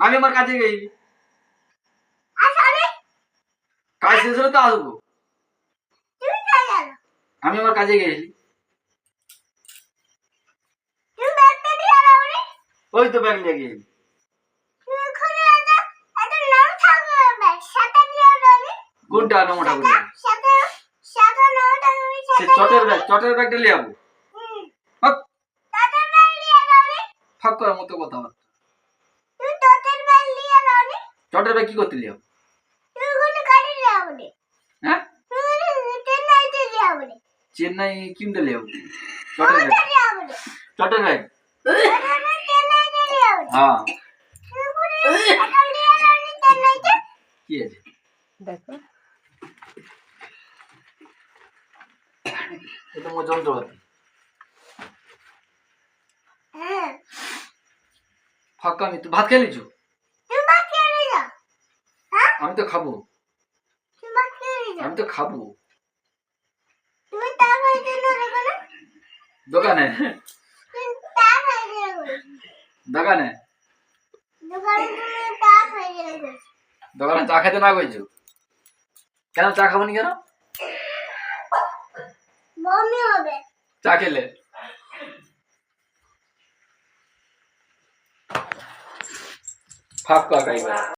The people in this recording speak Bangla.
আমি আমার কাজে গেছি কাজ শেষ হলে তো আসব। আমি আমার কাজে গেছি ওই তো ব্যাগ নিয়ে গেছি কোনটা সে চটের ব্যাগ চটের ব্যাগটা নিয়ে যাব ফাঁক করার মতো কথাবার্তা। চটের ব্যাগ কি করতে নিয়ে হ্যাঁ? চেন্নাই কিনতে যাব চটের ব্যাগ। চটের ব্যাগ। হ্যাঁ। কি আছে? দেখো। এটা মোর যন্ত্রপাতি ফাঁকা আমি তো ভাত খেয়ে নিচ্ছ আমি তো খাব। আমি তো খাব। দোকানে। দোকানে। দোকানে চা খেতে না কইছো? কেন চা খাব নি কেন? বমি হবে। চা খেলে। ফাঁক কর কাইবার